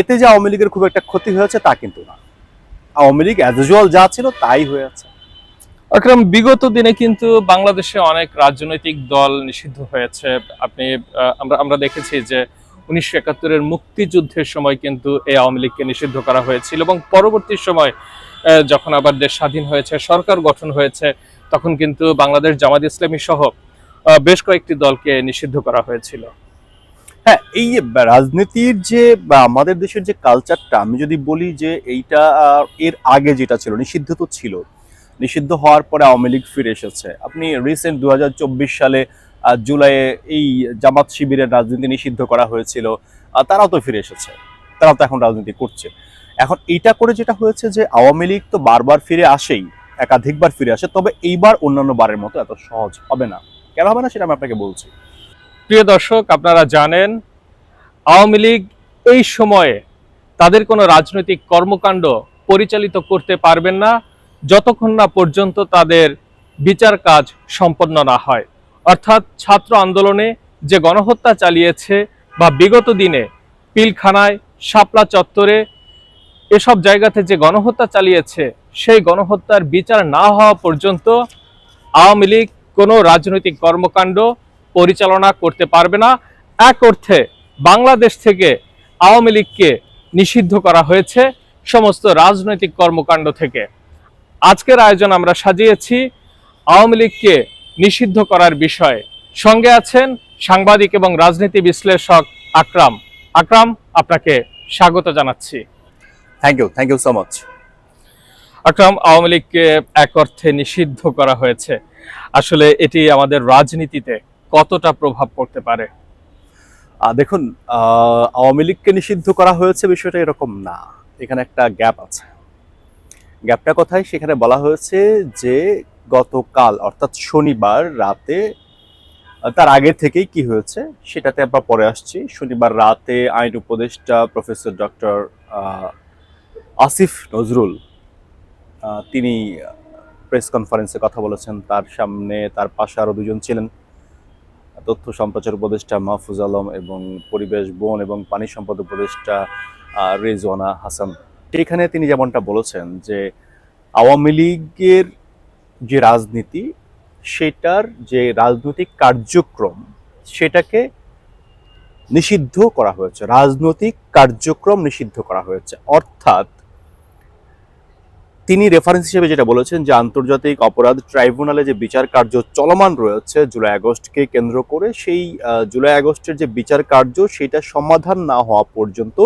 এতে যে আওয়ামী লীগের খুব একটা ক্ষতি হয়েছে তা কিন্তু না। আওয়ামী লীগ অ্যাজ ইউজুয়াল যা ছিল তাই হয়েছে আকরাম, বিগত দিনে কিন্তু বাংলাদেশে অনেক রাজনৈতিক দল নিষিদ্ধ হয়েছে। আপনি আমরা আমরা দেখেছি যে উনিশশো একাত্তরের মুক্তিযুদ্ধের সময় কিন্তু এই আওয়ামী লীগকে নিষিদ্ধ করা হয়েছিল এবং পরবর্তী সময় যখন আবার দেশ স্বাধীন হয়েছে, সরকার গঠন হয়েছে, তখন কিন্তু বাংলাদেশ জামাত ইসলামী সহ বেশ কয়েকটি দলকে নিষিদ্ধ করা হয়েছিল। হ্যাঁ এই যে রাজনীতির যে আমাদের দেশের যে কালচারটা আমি যদি বলি যে এইটা এর আগে যেটা ছিল, নিষিদ্ধ তো ছিল। নিষিদ্ধ হওয়ার পরে আওয়ামী লীগ ফিরে এসেছে। আপনি রিসেন্ট দুই হাজার চব্বিশ সালে জুলাইয়ে এই জামাত শিবিরের রাজনীতি নিষিদ্ধ করা হয়েছিল তারাও তো ফিরে এসেছে। তারাও তো এখন রাজনীতি করছে। এখন এইটা করে যেটা হয়েছে যে আওয়ামী লীগ তো বারবার ফিরে আসেই, একাধিকবার ফিরে আসে, তবে এইবার অন্যান্য বারের মতো এত সহজ হবে না। কেন হবে না সেটা আমি আপনাকে বলছি। প্রিয় দর্শক, আপনারা জানেন, আওয়ামী লীগ এই সময়ে তাদের কোনো রাজনৈতিক কর্মকাণ্ড পরিচালিত করতে পারবেন না, যতক্ষণ না পর্যন্ত তাদের বিচার কাজ সম্পন্ন না হয়। অর্থাৎ ছাত্র আন্দোলনে যে গণহত্যা চালিয়েছে বা বিগত দিনে পিলখানায়, শাপলা চত্বরে এসব জায়গাতে যে গণহত্যা চালিয়েছে, সেই গণহত্যার বিচার না হওয়া পর্যন্ত আওয়ামী লীগ কোনো রাজনৈতিক কর্মকাণ্ড পরিচালনা করতে পারবে না। এক অর্থে বাংলাদেশ থেকে আওয়ামী লীগকে নিষিদ্ধ করা হয়েছে সমস্ত রাজনৈতিক কর্মকাণ্ড থেকে। আজকের আয়োজন আমরা সাজিয়েছি আওয়ামী লীগকে নিষিদ্ধ করার বিষয়ে। সঙ্গে আছেন সাংবাদিক এবং রাজনীতি বিশ্লেষক আকরাম। আকরাম আপনাকে স্বাগত জানাচ্ছি। Thank you thank you so much Akram Awami লীগকে এক অর্থে নিষিদ্ধ করা হয়েছে। আসলে এটি আমাদের রাজনীতিতে কতটা প্রভাব পড়তে পারে? দেখুন আওয়ামী লীগকে নিষিদ্ধ করা হয়েছে বিষয়টা এরকম না। এখানে একটা গ্যাপ আছে। গ্যাপটা কোথায়? সেখানে বলা হয়েছে যে গতকাল, অর্থাৎ শনিবার রাতে তার আগে থেকেই কি হয়েছে সেটাতে আমরা পরে আসছি। শনিবার রাতে আইন উপদেষ্টা প্রফেসর ডক্টর আসিফ নজরুল তিনি প্রেস কনফারেন্সে কথা বলেছেন। তার সামনে, তার পাশে আরও দুজন ছিলেন। তথ্য সম্প্রচার উপদেষ্টা মাহফুজ আলম এবং পরিবেশ, বন এবং পানি সম্পদ উপদেষ্টা রেজওয়ানা হাসান। এখানে তিনি যেমনটা বলেছেন যে আওয়ামী লীগের যে রাজনীতি, সেটার যে রাজনৈতিক কার্যক্রম, সেটাকে নিষিদ্ধ করা হয়েছে। রাজনৈতিক কার্যক্রম নিষিদ্ধ করা হয়েছে। অর্থাৎ তিনি রেফারেন্স হিসেবে যেটা বলেছেন যে আন্তর্জাতিক অপরাধ ট্রাইব্যুনালে যে বিচার কার্য চলমান রয়েছে জুলাই আগস্টকে কেন্দ্র করে, সেই জুলাই আগস্টের যে বিচার কার্য সেটা সমাধান না হওয়া পর্যন্ত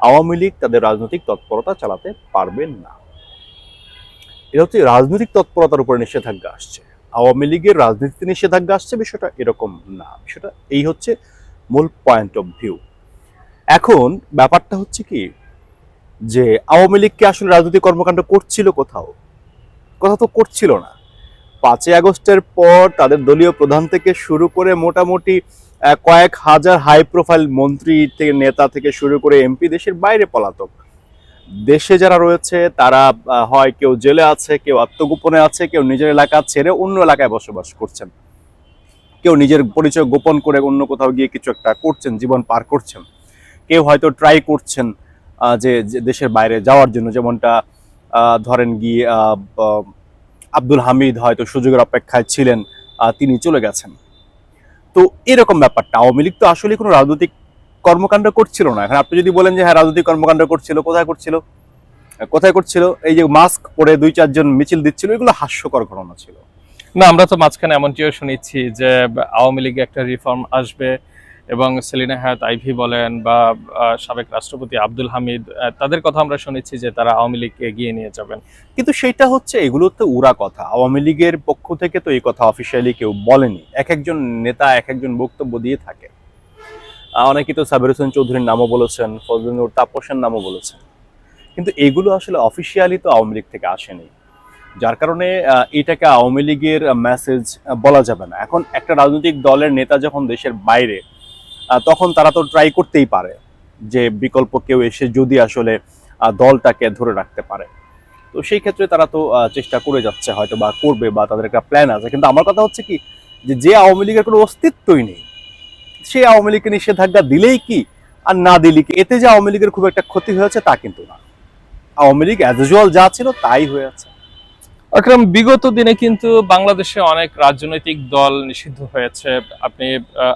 আওয়ামী লীগ তাদের রাজনৈতিক তৎপরতা চালাতে পারবেন না। এটা হচ্ছে রাজনৈতিক তৎপরতার উপরে নিষেধাজ্ঞা আসছে। আওয়ামী লীগের রাজনীতিতে নিষেধাজ্ঞা আসছে, বিষয়টা এরকম না। বিষয়টা এই হচ্ছে মূল পয়েন্ট অফ ভিউ এখন ব্যাপারটা হচ্ছে কি যে আওয়ামী লীগ কি আসলে রাজনৈতিক কর্মকাণ্ড করছিল কোথাও? কোথাও তো করছিল না। পাঁচই আগস্টের পর তাদের দলীয় প্রধান থেকে শুরু করে মোটামুটি কয়েক হাজার হাই প্রোফাইল মন্ত্রী থেকে নেতা থেকে শুরু করে এমপি দেশের বাইরে পলাতক। দেশে যারা রয়েছে, তারা হয় কেউ জেলে আছে, কেউ আত্মগোপনে আছে, কেউ নিজের এলাকা ছেড়ে অন্য এলাকায় বসবাস করছেন। কেউ নিজের পরিচয় গোপন করে অন্য কোথাও গিয়ে কিছু একটা করছেন, জীবন পার করছেন। কেউ হয়তো ট্রাই করছেন যে দেশের বাইরে যাওয়ার জন্য, যেমনটা ধরেন গিয়ে আব্দুল হামিদ হয়তো সুযোগের অপেক্ষায় ছিলেন তিনি চলে গেছেন। তো এরকম ব্যাপারটা, আওয়ামী লীগ তো আসলে কোনো রাজনৈতিক কর্মকাণ্ড করছিল না। এখন আপনি যদি বলেন যে হ্যাঁ রাজনৈতিক কর্মকাণ্ড করছিল, কোথায় করছিল? কোথায় করছিল? এই যে মাস্ক পরে দুই, চারজন মিছিল দিচ্ছিল, এগুলো হাস্যকর ঘটনা ছিল। না, আমরা তো মাঝখানে এমনটিও শুনেছি যে, আওয়ামী লীগে একটা রিফর্ম আসবে এবং সেলিনা হায়াত আইভি বলেন বা সাবেক রাষ্ট্রপতি আব্দুল হামিদ তাদের কথা আমরা শুনেছি যে তারা আওয়ামী লীগকে এগিয়ে নিয়ে যাবেন। কিন্তু সেটা হচ্ছে, এগুলো তো উড়া কথা। আওয়ামী লীগের পক্ষ থেকে তো এই কথা অফিসিয়ালি কেউ বলেনি। এক একজন নেতা, এক একজন বক্তব্য দিয়ে থাকে। অনেকে তো সাবির হোসেন চৌধুরীর নামও বলেছেন ফজলুর তাপসের নামও বলেছেন। কিন্তু এগুলো আসলে অফিসিয়ালি তো আওয়ামী লীগ থেকে আসেনি। যার কারণে এটাকে আওয়ামী লীগের মেসেজ বলা যাবে না। এখন একটা রাজনৈতিক দলের নেতা যখন দেশের বাইরে তখন তারা তো ট্রাই করতেই পারে যে বিকল্প কেউ এসে যদি আসলে দলটাকে ধরে রাখতে পারে। তো সেই ক্ষেত্রে তারা তো চেষ্টা করে যাচ্ছে হয়তো বা করবে বা তাদের একটা প্ল্যান আছে। কিন্তু আমার কথা হচ্ছে কি, যে যে আওয়ামী লীগের কোনো অস্তিত্বই নেই। সেই আওয়ামী লীগকে নিষেধাজ্ঞা দিলেই কি আর না দিলি কি? এতে যে আওয়ামী লীগের খুব একটা ক্ষতি হয়েছে তা কিন্তু না। আওয়ামী লীগ অ্যাজ ইউজুয়াল যা ছিল তাই হয়ে আছে। আকরাম, বিগত দিনে কিন্তু বাংলাদেশে অনেক রাজনৈতিক দল নিষিদ্ধ হয়েছে। আপনি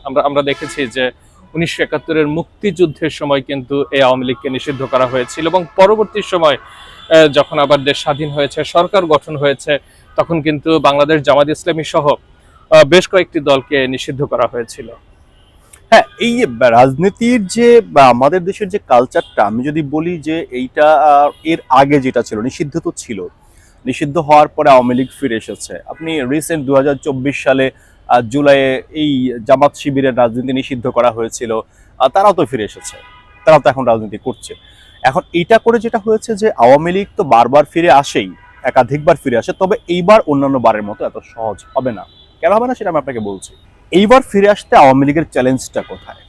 আমরা আমরা দেখেছি যে উনিশশো একাত্তরের মুক্তিযুদ্ধের সময় কিন্তু এই আওয়ামী লীগকে নিষিদ্ধ করা হয়েছিল এবং পরবর্তী সময় যখন আবার দেশ স্বাধীন হয়েছে, সরকার গঠন হয়েছে, তখন কিন্তু বাংলাদেশ জামাত ইসলামী সহ বেশ কয়েকটি দলকে নিষিদ্ধ করা হয়েছিল। হ্যাঁ এই রাজনীতির যে আমাদের দেশের যে কালচারটা আমি যদি বলি যে এইটা এর আগে যেটা ছিল, নিষিদ্ধ তো ছিল। নিষিদ্ধ হওয়ার পরে আওয়ামী লীগ ফিরে এসেছে। আপনি রিসেন্ট দু হাজার চব্বিশ সালে জুলাইয়ে এই জামাত শিবিরের রাজনীতি নিষিদ্ধ করা হয়েছিল। তারাও তো ফিরে এসেছে। তারাও তো এখন রাজনীতি করছে। এখন এইটা করে যেটা হয়েছে যে আওয়ামী লীগ তো বারবার ফিরে আসেই, একাধিকবার ফিরে আসে, তবে এইবার অন্যান্য বারের মতো এত সহজ হবে না। কেন হবে না সেটা আমি আপনাকে বলছি। এইবার ফিরে আসতে আওয়ামী লীগের চ্যালেঞ্জটা কোথায়?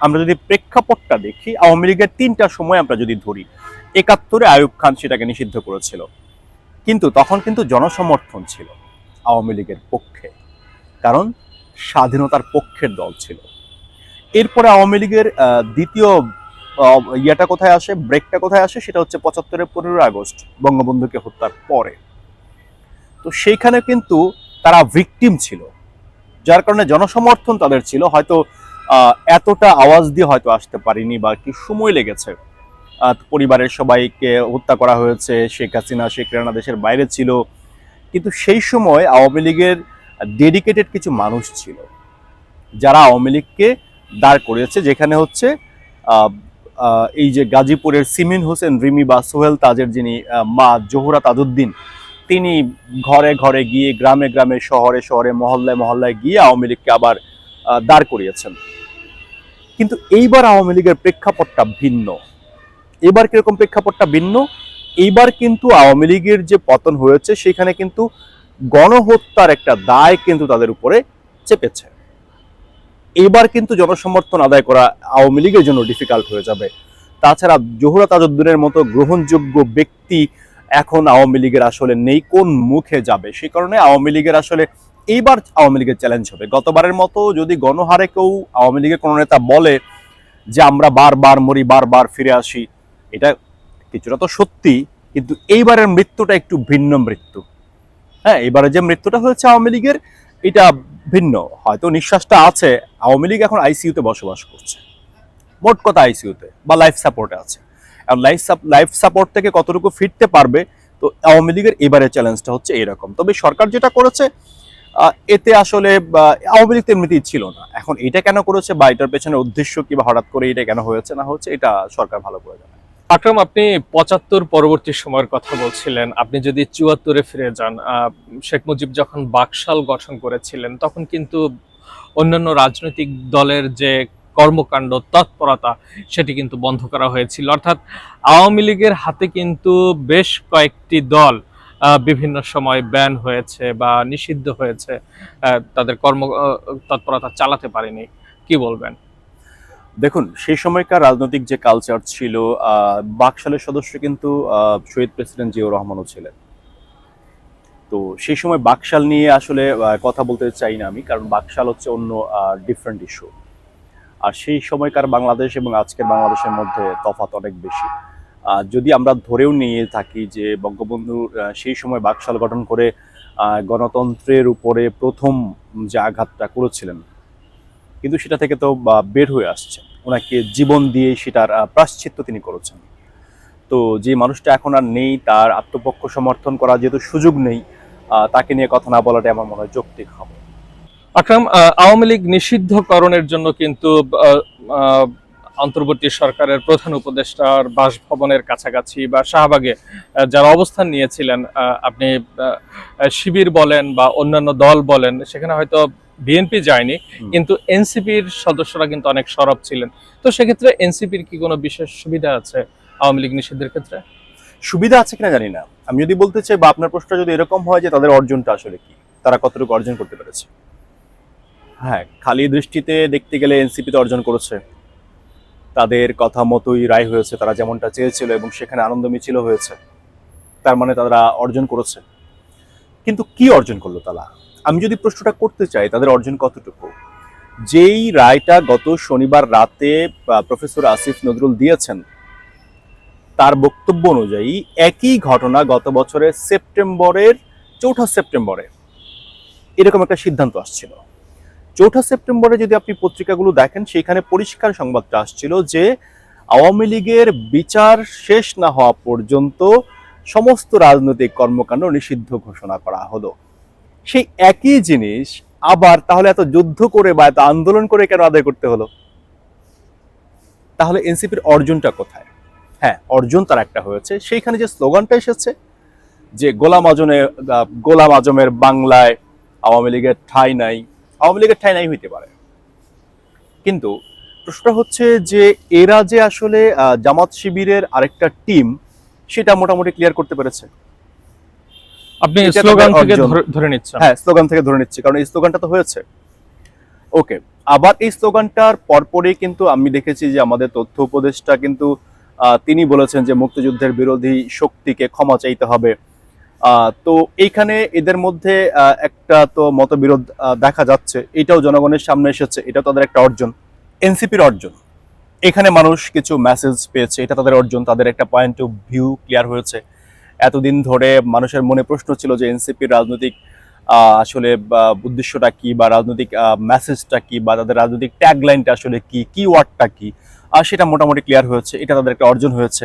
আমরা যদি প্রেক্ষাপটটা দেখি, আওয়ামী লীগের তিনটা সময় আমরা যদি ধরি, একাত্তরে আয়ুব খান সেটাকে নিষিদ্ধ করেছিল। কিন্তু তখন কিন্তু জনসমর্থন ছিল আওয়ামী লীগের পক্ষে। কারণ স্বাধীনতার পক্ষের দল ছিল। এরপরে আওয়ামী লীগের দ্বিতীয় ইয়েটা কোথায় আসে ব্রেকটা কোথায় আসে, সেটা হচ্ছে পঁচাত্তরের পনেরোই আগস্ট, বঙ্গবন্ধুকে হত্যার পরে। তো সেইখানে কিন্তু তারা ভিকটিম ছিল। যার কারণে জনসমর্থন তাদের ছিল। হয়তো এতটা আওয়াজ দিয়ে হয়তো আসতে পারিনি বা একটু সময় লেগেছে। পরিবারের সবাইকে হত্যা করা হয়েছে, শেখ হাসিনা, শেখ রেনা দেশের বাইরে ছিল। কিন্তু সেই সময় আওয়ামী লীগের ডেডিকেটেড কিছু মানুষ ছিল, যারা আওয়ামী লীগকে দাঁড় করিয়েছে, যেখানে হচ্ছে এই যে গাজীপুরের সিমিন হোসেন, রিমি বা সোহেল তাজের যিনি মা জোহরা তাজউদ্দিন তিনি ঘরে ঘরে গিয়ে গ্রামে গ্রামে, শহরে শহরে, মহল্লায় মহল্লায় গিয়ে আওয়ামী লীগকে আবার দাঁড় করিয়েছেন। কিন্তু এইবার আওয়ামী লীগের প্রেক্ষাপটটা ভিন্ন। এবার কীরকম প্রেক্ষাপটটা ভিন্ন? এইবার কিন্তু আওয়ামী লীগের যে পতন হয়েছে, সেখানে কিন্তু গণহত্যার একটা দায় কিন্তু তাদের উপরে চেপেছে। এবার কিন্তু জনসমর্থন আদায় করা আওয়ামী লীগের জন্য ডিফিকাল্ট হয়ে যাবে। তাছাড়া জোহরা তাজউদ্দিনের মতো গ্রহণযোগ্য ব্যক্তি এখন আওয়ামী লীগের আসলে নেই, কোন মুখে যাবে? সে কারণে আওয়ামী লীগের আসলে এইবার আওয়ামী লীগের চ্যালেঞ্জ হবে। গতবারের মতো যদি গণহারে কেউ আওয়ামী লীগের কোনো নেতা বলে যে আমরা বারবার মরি, বারবার ফিরে আসি, এটা কিছুটা তো সত্যি, কিন্তু এইবারের মৃত্যুটা একটু ভিন্ন মৃত্যু। হ্যাঁ এবারে যে মৃত্যুটা হয়েছে আওয়ামী লীগের, এটা ভিন্ন। হয়তো নিঃশ্বাসটা আছে। আওয়ামী লীগ এখন আইসিইউতে বসবাস করছে। মোট কথা আইসিইউতে বা লাইফ সাপোর্টে আছে। আর লাইফ লাইফ সাপোর্ট থেকে কতটুকু ফিরতে পারবে, তো আওয়ামী লীগের এবারের চ্যালেঞ্জটা হচ্ছে এরকম। তবে সরকার যেটা করেছে এতে আসলে আওয়ামী লীগ এমনিতেই ছিল না। এখন এটা কেন করেছে, বা এটার পেছনে উদ্দেশ্য কি, বা হঠাৎ করে এটা কেন হয়েছে, না হচ্ছে এটা সরকার ভালো করে জানে। আকরাম, আপনি পঁচাত্তর পরবর্তী সময়ের কথা বলছিলেন। আপনি যদি চুয়াত্তরে ফিরে যান শেখ মুজিব যখন বাকশাল গঠন করেছিলেন, তখন কিন্তু অন্যান্য রাজনৈতিক দলের যে কর্মকাণ্ড, তৎপরতা, সেটি কিন্তু বন্ধ করা হয়েছিল। অর্থাৎ আওয়ামী লীগের হাতে কিন্তু বেশ কয়েকটি দল বিভিন্ন সময় ব্যান হয়েছে বা নিষিদ্ধ হয়েছে তাদের কর্ম তৎপরতা চালাতে পারেনি। কি বলবেন? দেখুন, সেই সময়কার রাজনৈতিক যে কালচার ছিল বাকশালের সদস্য কিন্তু শহীদ প্রেসিডেন্ট জিয়াউর রহমানও ছিলেন। তো সেই সময় বাকশাল নিয়ে আসলে কথা বলতে চাই না আমি, কারণ বাকশাল হচ্ছে অন্য ডিফারেন্ট ইস্যু আর সেই সময়কার বাংলাদেশ এবং আজকের বাংলাদেশের মধ্যে তফাৎ অনেক বেশি। যদি আমরা ধরেও নিয়ে থাকি যে বঙ্গবন্ধু সেই সময় বাকশাল গঠন করে গণতন্ত্রের উপরে প্রথম যে আঘাতটা করেছিলেন কিন্তু সেটা থেকে তো বের হয়ে আসছে। ওনাকে জীবন দিয়ে সেটার প্রাশ্চিত্য তিনি করেছেন। তো যে মানুষটা এখন আর নেই, তার আত্মপক্ষ সমর্থন করা যেহেতু সুযোগ নেই তাকে নিয়ে কথা না বলাটা আমার মনে হয় যৌক্তিক হবে। আকরাম আওয়ামী লীগ নিষিদ্ধকরণের জন্য কিন্তু অন্তর্বর্তী সরকারের প্রধান উপদেষ্টার বাসভবনের কাছাকাছি বা শাহবাগে যারা অবস্থান নিয়েছিলেন আপনি শিবির বলেন বা অন্যান্য দল বলেন, সেখানে হয়তো বিএনপি যায়নি কিন্তু এনসিপির সদস্যরা কিন্তু অনেক সরব ছিলেন। তো সেক্ষেত্রে এনসিপির কি কোনো বিশেষ সুবিধা আছে আওয়ামী লীগ নিষিদ্ধের ক্ষেত্রে? সুবিধা আছে কিনা জানি না। আমি যদি বলতে চাই বা আপনার প্রশ্নটা যদি এরকম হয় যে তাদের অর্জনটা আসলে কি তারা কতটুকু অর্জন করতে পেরেছে? হ্যাঁ খালি দৃষ্টিতে দেখতে গেলে এনসিপি তো অর্জন করেছে। তাদের কথা মতোই রায় হয়েছে তারা যেমনটা চেয়েছিল এবং সেখানে আনন্দ মিছিল হয়েছে তার মানে তারা অর্জন করেছে। কিন্তু কি অর্জন করল তারা? আমি যদি প্রশ্নটা করতে চাই, তাদের অর্জন কতটুকু? যেই রায়টা গত শনিবার রাতে প্রফেসর আসিফ নজরুল দিয়েছেন, তার বক্তব্য অনুযায়ী একই ঘটনা গত বছরের সেপ্টেম্বরের, চৌঠা সেপ্টেম্বরে। এরকম একটা সিদ্ধান্ত আসছিল। চৌঠা সেপ্টেম্বরে যদি আপনি পত্রিকাগুলো দেখেন, সেখানে পরিষ্কার সংবাদটা আসছিল যে, আওয়ামী লীগের বিচার শেষ না হওয়া পর্যন্ত সমস্ত রাজনৈতিক কর্মকাণ্ড নিষিদ্ধ ঘোষণা করা হলো। সেই একই জিনিস আবার তাহলে এত যুদ্ধ করে বা এত আন্দোলন করে কেন আদায় করতে হলো? তাহলে এনসিপির অর্জনটা কোথায়? হ্যাঁ অর্জন তার একটা হয়েছে। সেইখানে যে স্লোগানটা এসেছে, যে গোলাম আজমে গোলাম আজমের বাংলায় আওয়ামী লীগের ঠাঁই নাই। আওয়ামী লীগের ঠাঁই নাই হইতে পারে। কিন্তু প্রশ্নটা হচ্ছে যে এরা যে আসলে জামাত শিবিরের আরেকটা টিম, সেটা মোটামুটি ক্লিয়ার করতে পেরেছে। আপনি স্লোগান থেকে। ধরে- নিচ্ছেন। হ্যাঁ স্লোগান থেকে ধরে নিচ্ছি কারণ এই স্লোগানটা তো হয়েছে। ওকে আবার এই স্লোগানটার পরপরই কিন্তু আমি দেখেছি যে আমাদের তথ্য উপদেষ্টা কিন্তু তিনি বলেছেন যে মুক্তিযুদ্ধের বিরোধী শক্তিকে ক্ষমা চাইতে হবে। তো এইখানে এদের মধ্যে একটা তো মতবিরোধ দেখা যাচ্ছে এটাও জনগণের সামনে এসেছে এটা তাদের একটা অর্জন এনসিপির অর্জন। এখানে মানুষ কিছু মেসেজ পেয়েছে এটা তাদের অর্জন তাদের একটা পয়েন্ট অফ ভিউ ক্লিয়ার হয়েছে। এতদিন ধরে মানুষের মনে প্রশ্ন ছিল যে এনসিপির রাজনৈতিক আসলে উদ্দেশ্যটা কি বা রাজনৈতিক মেসেজটা কি বা তাদের রাজনৈতিক ট্যাগলাইনটা আসলে কি কি ওয়ার্ডটা কি আর সেটা মোটামুটি ক্লিয়ার হয়েছে, এটা তাদের একটা অর্জন হয়েছে।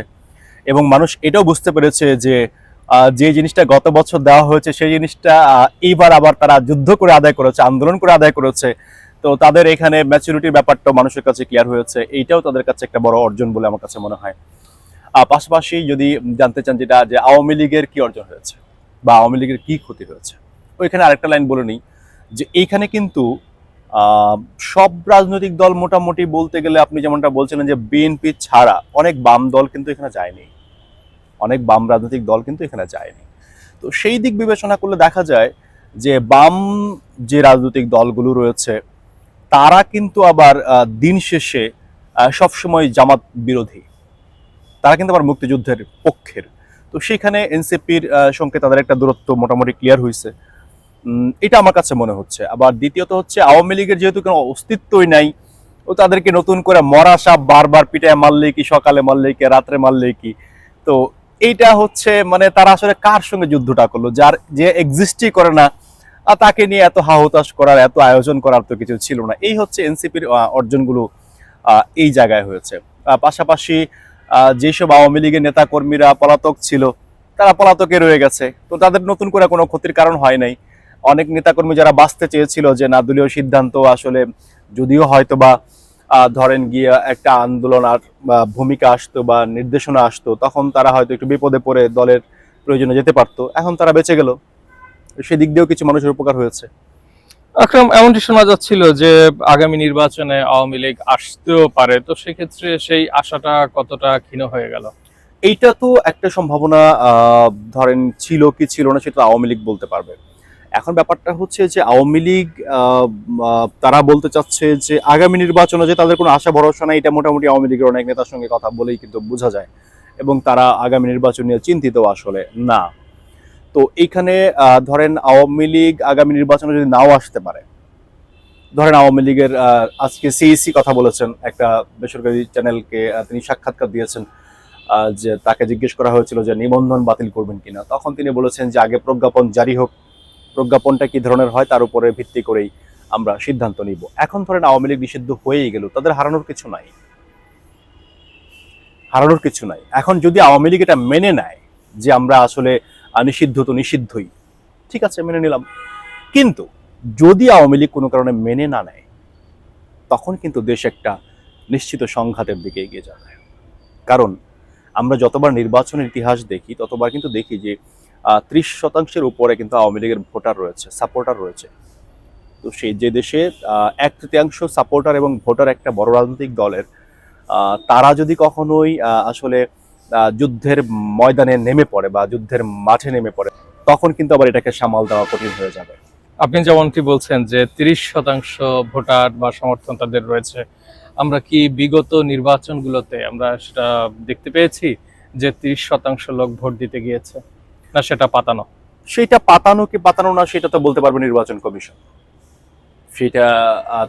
এবং মানুষ এটাও বুঝতে পেরেছে যে যে জিনিসটা গত বছর দেওয়া হয়েছে, সেই জিনিসটা এইবার আবার তারা যুদ্ধ করে আদায় করেছে, আন্দোলন করে আদায় করেছে। তো তাদের এখানে ম্যাচুরিটির ব্যাপারটাও মানুষের কাছে ক্লিয়ার হয়েছে, এইটাও তাদের কাছে একটা বড় অর্জন বলে আমার কাছে মনে হয়। পাশাপাশি যদি জানতে চান যেটা যে আওয়ামী লীগের কি অর্জন হয়েছে বা আওয়ামী লীগের কি ক্ষতি হয়েছে, ওইখানে আরেকটা লাইন বলে নিই যে এইখানে কিন্তু সব রাজনৈতিক দল মোটামুটি বলতে গেলে আপনি যেমনটা বলছিলেন যে বিএনপি ছাড়া অনেক বাম দল কিন্তু এখানে যায়নি। অনেক বাম রাজনৈতিক দল কিন্তু এখানে যায়নি। তো সেই দিক বিবেচনা করলে দেখা যায় যে বাম যে রাজনৈতিক দলগুলো রয়েছে, তারা কিন্তু আবার দিন শেষে সবসময় জামাত বিরোধী। তারা কিন্তু আবার মুক্তিযুদ্ধের পক্ষের। তো সেখানে এনসিপির সঙ্গে তাদের একটা দূরত্ব মোটামুটি ক্লিয়ার হয়েছে এটা আমার কাছে মনে হচ্ছে। আবার দ্বিতীয়ত হচ্ছে, আওয়ামী লীগের যেহেতু কোনো অস্তিত্বই নাই, ও তাদেরকে নতুন করে মরা সাপ বারবার পিটায় মারলে কি, সকালে মারলে কি, রাত্রে মারলে কি? তো এইটা হচ্ছে মানে তারা আসলে কার সঙ্গে যুদ্ধটা করল? যার যে এক্সিস্টই করে না, আর তাকে নিয়ে এত হাহুতাশ করার, এত আয়োজন করার তো কিছু ছিল না। এই হচ্ছে এনসিপির অর্জনগুলো এই জায়গায় হয়েছে। পাশাপাশি যেসব আওয়ামী লীগের নেতা কর্মীরা পলাতক ছিল, তারা পলাতকে রয়ে গেছে। তো তাদের নতুন করে কোনো ক্ষতির কারণ হয় নাই। অনেক নেতাকর্মী যারা বাঁচতে চেয়েছিল যে না, দলীয় সিদ্ধান্ত আসলে যদিও হয়তো বা ধরেন গিয়ে একটা আন্দোলন আর ভূমিকা আসতো বা নির্দেশনা আসতো, তখন তারা হয়তো একটু বিপদে পড়ে দলের প্রয়োজনে যেতে পারতো। এখন তারা বেঁচে গেল। সেদিক দিয়েও কিছু মানুষের উপকার হয়েছে। আকরাম এমনটি শোনা যাচ্ছিল যে আগামী নির্বাচনে আওয়ামী লীগ আসতেও পারে? তো সেক্ষেত্রে সেই আশাটা কতটা ক্ষীণ হয়ে গেল? এইটা তো একটা সম্ভাবনা ধরেন ছিল কি ছিল না সেটা আওয়ামী লীগ বলতে পারবে। এখন ব্যাপারটা হচ্ছে যে আওয়ামী লীগ তারা বলতে চাচ্ছে যে আগামী নির্বাচনে যে তাদের কোনো আশা, ভরসা নাই, এটা মোটামুটি আওয়ামী লীগের অনেক নেতার সঙ্গে কথা বলেই কিন্তু বোঝা যায়। এবং তারা আগামী নির্বাচন নিয়ে চিন্তিত আসলে না। তো এইখানে ধরেন আওয়ামী লীগ আগামী নির্বাচনে যদি নাও আসতে পারে, ধরেন আওয়ামী লীগের আজকে সিইসি কথা বলেছেন, একটা বেসরকারি চ্যানেলকে তিনি সাক্ষাৎকার দিয়েছেন যে তাকে জিজ্ঞেস করা হয়েছিল যে নিবন্ধন বাতিল করবেন কিনা। তখন তিনি বলেছেন যে আগে প্রজ্ঞাপন জারি হোক, প্রজ্ঞাপনটা কি ধরনের হয় তার উপরে ভিত্তি করেই আমরা সিদ্ধান্ত নিব। এখন ধরেন আওয়ামী লীগ নিষিদ্ধ হয়েই গেল, তাদের হারানোর কিছু নাই। হারানোর কিছু নাই। এখন যদি আওয়ামী লীগ এটা মেনে নেয় যে আমরা আসলে আহ, নিষিদ্ধ তো নিষিদ্ধই। ঠিক আছে মেনে নিলাম। কিন্তু যদি আওয়ামী লীগ কোনো কারণে মেনে না নেয় তখন কিন্তু দেশ একটা নিশ্চিত সংঘাতের দিকে এগিয়ে যাবে। কারণ আমরা যতবার নির্বাচনের ইতিহাস দেখি ততবার কিন্তু দেখি যে ত্রিশ শতাংশের উপরে কিন্তু আওয়ামী লীগের ভোটার রয়েছে সাপোর্টার রয়েছে। তো সেই যে দেশে এক তৃতীয়াংশ সাপোর্টার এবং ভোটার একটা বড় রাজনৈতিক দলের তারা যদি কখনোই আসলে যুদ্ধের ময়দানে নেমে পড়ে বা যুদ্ধের মাঠে নেমে পড়ে তখন কিন্তু আবার এটাকে সামাল দেওয়া কঠিন হয়ে যাবে। আপনি যেমনটি বলছেন যে তিরিশ শতাংশ ভোটার বা সমর্থন তাদের রয়েছে আমরা কি বিগত নির্বাচনগুলোতে আমরা সেটা দেখতে পেয়েছি যে তিরিশ শতাংশ লোক ভোট দিতে গিয়েছে? না সেটা পাতানো? সেটা পাতানো কি পাতানো না সেটা তো বলতে পারবে নির্বাচন কমিশন। সেটা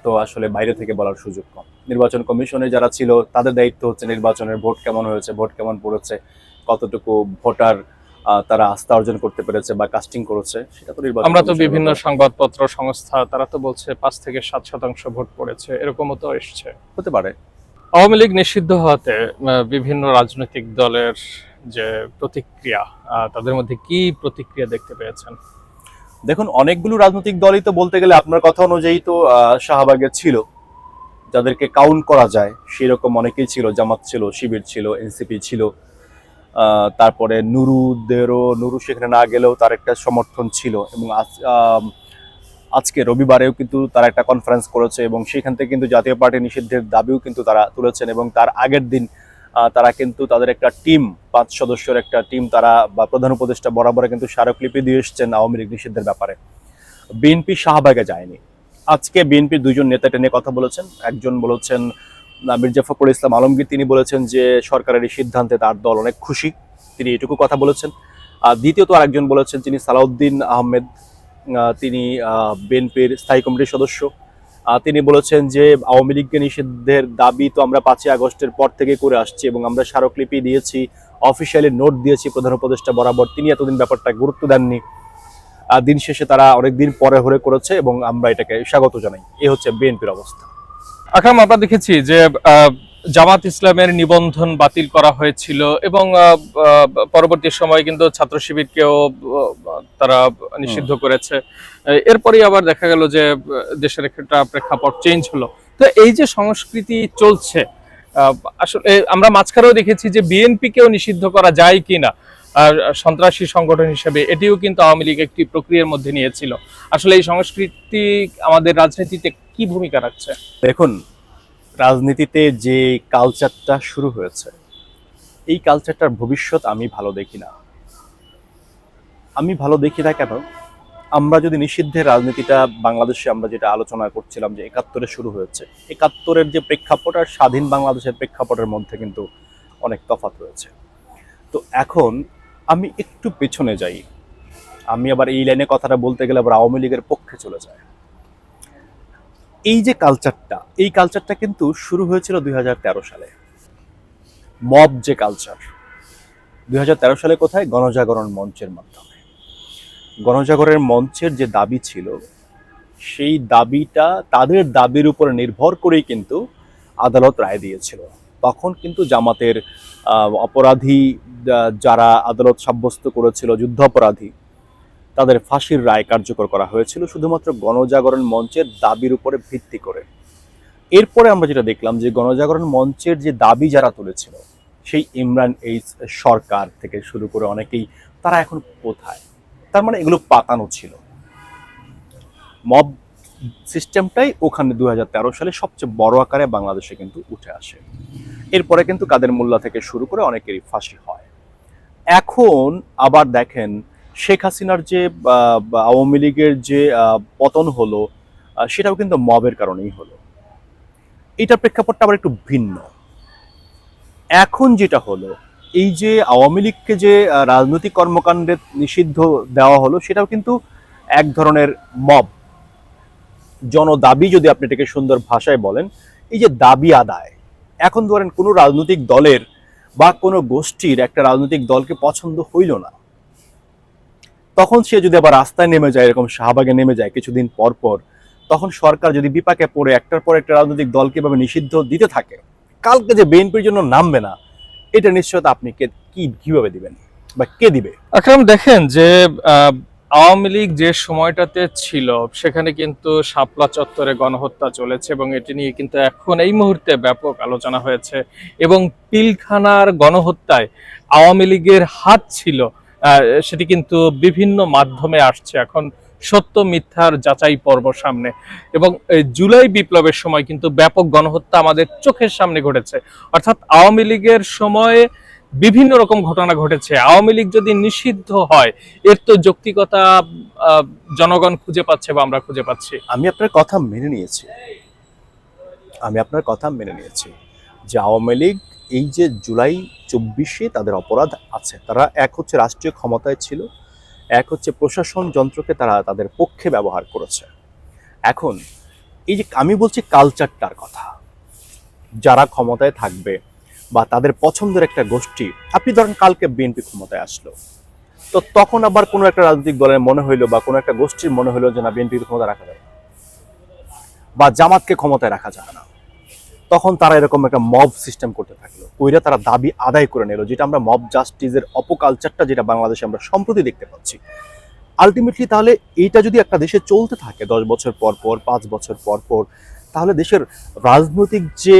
তো আসলে বাইরে থেকে বলার সুযোগ কম। নির্বাচন কমিশনে যারা ছিল তাদের দায়িত্ব হচ্ছে নির্বাচনের ভোট কেমন হয়েছে ভোট কেমন পড়েছে কতটুকু ভোটার তারা আস্থা অর্জন করতে পেরেছে বা কাস্টিং করেছে সেটা তো নির্বাচন আমরা তো বিভিন্ন সংবাদপত্র সংস্থা তারা তো বলছে পাঁচ থেকে সাত শতাংশ ভোট পড়েছে এরকমও তো এসছে। হতে পারে। আওয়ামী লীগ নিষিদ্ধ হওয়াতে বিভিন্ন রাজনৈতিক দলের যে প্রতিক্রিয়া তাদের মধ্যে কি প্রতিক্রিয়া দেখতে পেয়েছেন? দেখুন অনেকগুলো রাজনৈতিক দলই তো বলতে গেলে আপনার কথা অনুযায়ী তো আহ, শাহবাগে ছিল। যাদেরকে কাউন্ট করা যায়, সেরকম অনেকেই ছিল, জামাত ছিল, শিবির ছিল এনসিপি ছিল। তারপরে নুরুদেরও, নুরু সেখানে না গেলেও তার একটা সমর্থন ছিল এবং আজ- আজকে রবিবারেও কিন্তু তারা একটা কনফারেন্স করেছে এবং সেখান থেকে কিন্তু জাতীয় পার্টি নিষিদ্ধের দাবিও কিন্তু তারা তুলেছেন এবং তার আগের দিন তারা কিন্তু তাদের একটা টিম পাঁচ সদস্যের একটা টিম তারা বা প্রধান উপদেষ্টা বরাবর কিন্তু স্মারকলিপি দিয়ে এসছেন আওয়ামী লীগ নিষিদ্ধের ব্যাপারে। বিএনপি শাহবাগে যায়নি। আজকে বিএনপির দুজন নেতা টেনে কথা বলেছেন। একজন বলেছেন মির্জা ফখরুল ইসলাম আলমগীর তিনি বলেছেন যে সরকারের এই সিদ্ধান্তে তার দল অনেক খুশি। তিনি এটুকু কথা বলেছেন। আর দ্বিতীয়ত আরেকজন বলেছেন যিনি সালাউদ্দিন আহমেদ আহ, তিনি বিএনপির স্থায়ী কমিটির সদস্য। তিনি বলেছেন যে আওয়ামী লীগকে নিষিদ্ধের দাবি তো আমরা পাঁচই আগস্টের পর থেকে করে আসছি এবং আমরা স্মারকলিপি দিয়েছি অফিসিয়ালি নোট দিয়েছি প্রধান উপদেষ্টা বরাবর। তিনি এতদিন ব্যাপারটা গুরুত্ব দেননি। দিন শেষে তারা অনেকদিন পরে হরে করেছে এবং আমরা এটাকে স্বাগত জানাই। এই হচ্ছে বিএনপির অবস্থা। আকরাম আমরা দেখেছি যে জামাত ইসলামের নিবন্ধন বাতিল করা হয়েছিল এবং পরবর্তী সময়ে কিন্তু ছাত্র শিবিরকেও তারা নিষিদ্ধ করেছে। আহ, এরপরেই আবার দেখা গেল যে দেশের একটা প্রেক্ষাপট চেঞ্জ হলো। তো এই যে সংস্কৃতি চলছে আহ, আসলে আমরা মাঝখানেও দেখেছি যে বিএনপিকেও নিষিদ্ধ করা যায় কিনা। সন্ত্রাসী সংগঠন হিসেবে, এটিও কিন্তু আওয়ামী লীগ একটি প্রক্রিয়ার মধ্যে নিয়েছিল। আসলে এই সংস্কৃতি আমাদের রাজনীতিতে কি ভূমিকা রাখছে? দেখুন, রাজনীতিতে যে কালচারটা শুরু হয়েছে, এই কালচারটার ভবিষ্যৎ আমি ভালো দেখি না। আমি ভালো দেখি না কেন? আমরা যদি নিষিদ্ধের রাজনীতিটা বাংলাদেশে আমরা যেটা আলোচনা করছিলাম যে একাত্তরে শুরু হয়েছে, একাত্তরের যে প্রেক্ষাপট আর স্বাধীন বাংলাদেশের প্রেক্ষাপটের মধ্যে কিন্তু অনেক তফাৎ রয়েছে। তো এখন আমি একটু পেছনে যাই। আমি আবার এই লাইনে কথাটা বলতে গেলে আবার আওয়ামী লীগের পক্ষে চলে যায়। এই যে কালচারটা এই কালচারটা কিন্তু শুরু হয়েছিল দুই হাজার তেরো সালে। মব যে কালচার দুই হাজার তেরো সালে কোথায়? গণজাগরণ মঞ্চের মাধ্যমে। গণজাগরণের মঞ্চের যে দাবি ছিল, সেই দাবিটা তাদের দাবির উপর নির্ভর করেই কিন্তু আদালত রায় দিয়েছিল। তখন কিন্তু জামাতের অপরাধী যারা আদালত সাব্যস্ত করেছিল, যুদ্ধাপরাধী, তাদের ফাঁসির রায় কার্যকর করা হয়েছিল শুধুমাত্র গণজাগরণ মঞ্চের দাবির উপরে ভিত্তি করে। এরপরে আমরা যেটা দেখলাম যে গণজাগরণ মঞ্চের যে দাবি যারা তুলেছিল, সেই ইমরান এই সরকার থেকে শুরু করে অনেকেই, তারা এখন কোথায়? তার মানে এগুলো পাতানো ছিল। মব সিস্টেমটাই ওখানে দুই হাজার তেরো সালে সবচেয়ে বড় আকারে বাংলাদেশে কিন্তু উঠে আসে। এরপরে কিন্তু কাদের মোল্লা থেকে শুরু করে অনেকেরই ফাঁসি হয়। এখন আবার দেখেন শেখ হাসিনার যে আওয়ামী লীগের যে পতন হলো সেটাও কিন্তু মবের কারণেই হলো। এটার প্রেক্ষাপটটা আবার একটু ভিন্ন। এখন যেটা হলো, এই যে আওয়ামী লীগকে যে রাজনৈতিক কর্মকাণ্ডে নিষিদ্ধ দেওয়া হলো, সেটাও কিন্তু এক ধরনের মব। জনদাবি যদি আপনি এটাকে সুন্দর ভাষায় বলেন, এই যে দাবি আদায়, এখন ধরেন কোনো রাজনৈতিক দলের বা কোনো গোষ্ঠীর একটা রাজনৈতিক দলকে পছন্দ হইল না, তখন সে যদি আবার রাস্তায় নেমে যায়, এরকম শাহবাগে নেমে যায় কিছুদিন পর পর, তখন সরকার যদি বিপাকে পড়ে, একটার পর একটা রাজনৈতিক দলকে এভাবে নিষিদ্ধ দিতে থাকে, কালকে যে বিএনপির জন্য নামবে না, এটা নিশ্চয়তা আপনি কে, কি, কীভাবে দিবেন বা কে দিবে? আকরাম, দেখেন যে আওয়ামী লীগ যে সময়টাতে ছিল, সেখানে কিন্তু শাপলা চত্বরে গণহত্যা চলেছে এবং এটি নিয়ে কিন্তু এখন এই মুহূর্তে ব্যাপক আলোচনা হয়েছে এবং পিলখানার গণহত্যায় আওয়ামী লীগের হাত ছিল সেটি কিন্তু বিভিন্ন মাধ্যমে আসছে এখন সত্য, মিথ্যার যাচাই পর্ব সামনে এবং জুলাই বিপ্লবের সময় কিন্তু ব্যাপক গণহত্যা আমাদের চোখের সামনে ঘটেছে। অর্থাৎ আওয়ামী লীগের সময়ে বিভিন্ন রকম ঘটনা ঘটেছে। আওয়ামী লীগ যদি নিষিদ্ধ হয়, এর তো যৌক্তিকতা জনগণ খুঁজে পাচ্ছে বা আমরা খুঁজে পাচ্ছি। আমি আপনার কথা মেনে নিয়েছি। আমি আপনার কথা মেনে নিয়েছি যে আওয়ামী লীগ এই যে জুলাই চব্বিশে তাদের অপরাধ আছে, তারা এক হচ্ছে রাষ্ট্রীয় ক্ষমতায় ছিল, এক হচ্ছে প্রশাসন যন্ত্রকে তারা তাদের পক্ষে ব্যবহার করেছে। এখন এই যে আমি বলছি কালচারটার কথা, যারা ক্ষমতায় থাকবে বা তাদের পছন্দের একটা গোষ্ঠী, আপনি ধরেন কালকে বিএনপি ক্ষমতায় আসলো, তো তখন আবার কোনো একটা রাজনৈতিক দলের মনে হইল বা কোনো একটা গোষ্ঠীর মনে হইল যে না, বিএনপি ক্ষমতা রাখা যায় বা জামাতকে ক্ষমতায় রাখা যায় না। তখন তারা এরকম একটা মব সিস্টেম করতে থাকল, ওইটা তারা দাবি আদায় করে নিল, যেটা আমরা মব জাস্টিসের অপকালচারটা যেটা বাংলাদেশে আমরা সম্প্রতি দেখতে পাচ্ছি। আলটিমেটলি তাহলে এইটা যদি একটা দেশে চলতে থাকে, দশ বছর পর পর, পাঁচ বছর পর পর তাহলে দেশের রাজনৈতিক যে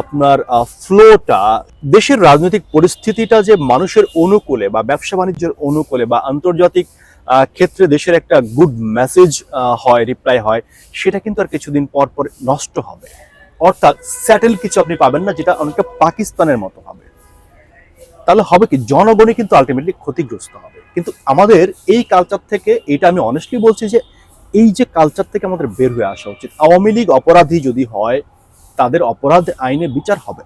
আপনার ফ্লোটা দেশের রাজনৈতিক পরিস্থিতিটা যে মানুষের অনুকূলে বা ব্যবসা বাণিজ্যের অনুকূলে বা আন্তর্জাতিক ক্ষেত্রে দেশের একটা গুড মেসেজ হয় রিপ্লাই হয়, সেটা কিন্তু আর কিছুদিন পর পর নষ্ট হবে। অর্থাৎ স্যাটেল কিছু আপনি পাবেন না, যেটা অনেকটা পাকিস্তানের মতো হবে। তাহলে হবে কি? জনগণই কিন্তু আলটিমেটলি ক্ষতিগ্রস্ত হবে। কিন্তু আমাদের এই কালচার থেকে এটা আমি অনেস্টলি বলছি যে এই যে কালচার থেকে আমাদের বের হয়ে আসা উচিত, আওয়ামী লীগ অপরাধী যদি হয়, তাদের অপরাধ আইনে বিচার হবে।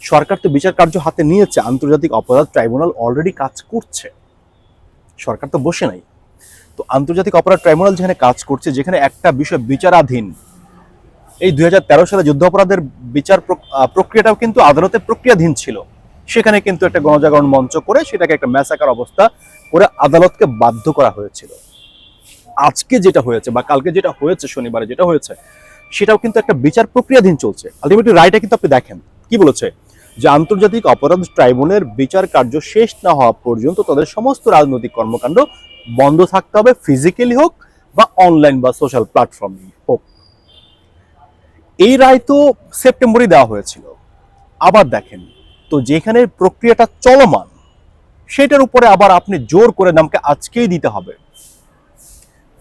সরকার তো বিচার কার্য হাতে নিয়েছে, আন্তর্জাতিক অপরাধ ট্রাইব্যুনাল অলরেডি কাজ করছে। সরকার তো বসে নাই। তো আন্তর্জাতিক অপরাধ ট্রাইব্যুনাল যেখানে কাজ করছে, যেখানে একটা বিষয় বিচারাধীন, এই দুই হাজার তেরো সালে যুদ্ধ অপরাধের বিচার প্রক- প্রক্রিয়াটাও কিন্তু আদালতে প্রক্রিয়াধীন ছিল। সেখানে কিন্তু একটা গণজাগরণ মঞ্চ করে সেটাকে একটা ম্যাসাকার অবস্থা করে আদালতকে বাধ্য করা হয়েছিল। আজকে যেটা হয়েছে বা কালকে যেটা হয়েছে, শনিবারে যেটা হয়েছে, সেটাও কিন্তু একটা বিচার প্রক্রিয়াধীন চলছে। আলটিমেটলি রায়টা কিন্তু আপনি দেখেন। কি বলেছে? যে আন্তর্জাতিক অপরাধ ট্রাইব্যুনালের বিচার কার্য শেষ না হওয়া পর্যন্ত তাদের সমস্ত রাজনৈতিক কর্মকাণ্ড বন্ধ থাকতে হবে ফিজিক্যালি হোক বা অনলাইন বা সোশ্যাল প্ল্যাটফর্ম হোক। এই রায় তো সেপ্টেম্বরই দেওয়া হয়েছিল। আবার দেখেন, তো যেখানে প্রক্রিয়াটা চলমান, সেটার উপরে আবার আপনি জোর করে নামকে আজকেই দিতে হবে।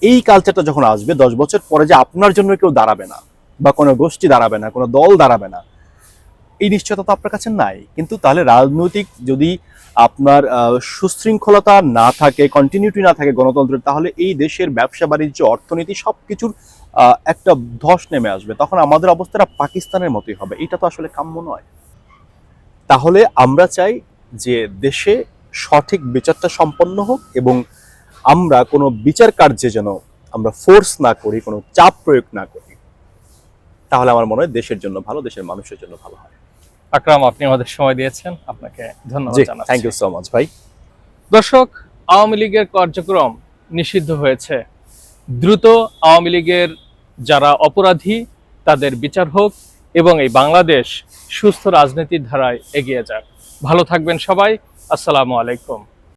এই কালচারটা যখন আসবে, দশ বছর পরে যে আপনার জন্য কেউ দাঁড়াবে না বা কোনো গোষ্ঠী দাঁড়াবে না, কোনো দল দাঁড়াবে না, এই নিশ্চয়তা তো আপনার কাছে নাই। কিন্তু তাহলে রাজনৈতিক যদি আপনার সুশৃঙ্খলতা না থাকে কন্টিনিউটি না থাকে গণতন্ত্রের তাহলে এই দেশের ব্যবসা, বাণিজ্য, অর্থনীতি সব কিছুর একটা ধস নেমে আসবে। তখন আমাদের অবস্থাটা পাকিস্তানের মতোই হবে। এটা তো আসলে কাম্য নয়। তাহলে আমরা চাই যে দেশে সঠিক বিচারটা সম্পন্ন হোক এবং আমরা কোনো বিচার কার্যে যেন আমরা ফোর্স না করি কোনো চাপ প্রয়োগ না করি তাহলে আমার মনে হয় দেশের জন্য ভালো দেশের মানুষের জন্য ভালো হয়। আকরাম আপনি আমাদের সময় দিয়েছেন। আপনাকে ধন্যবাদ জানাচ্ছি। থ্যাংক ইউ সো মাচ ভাই। দর্শক আওয়ামী লীগের কার্যক্রম নিষিদ্ধ হয়েছে। দ্রুত আওয়ামী লীগের যারা অপরাধী তাদের বিচার হোক এবং এই বাংলাদেশ সুস্থ রাজনীতির ধারায় এগিয়ে যাক। ভালো থাকবেন সবাই। আসসালামু আলাইকুম।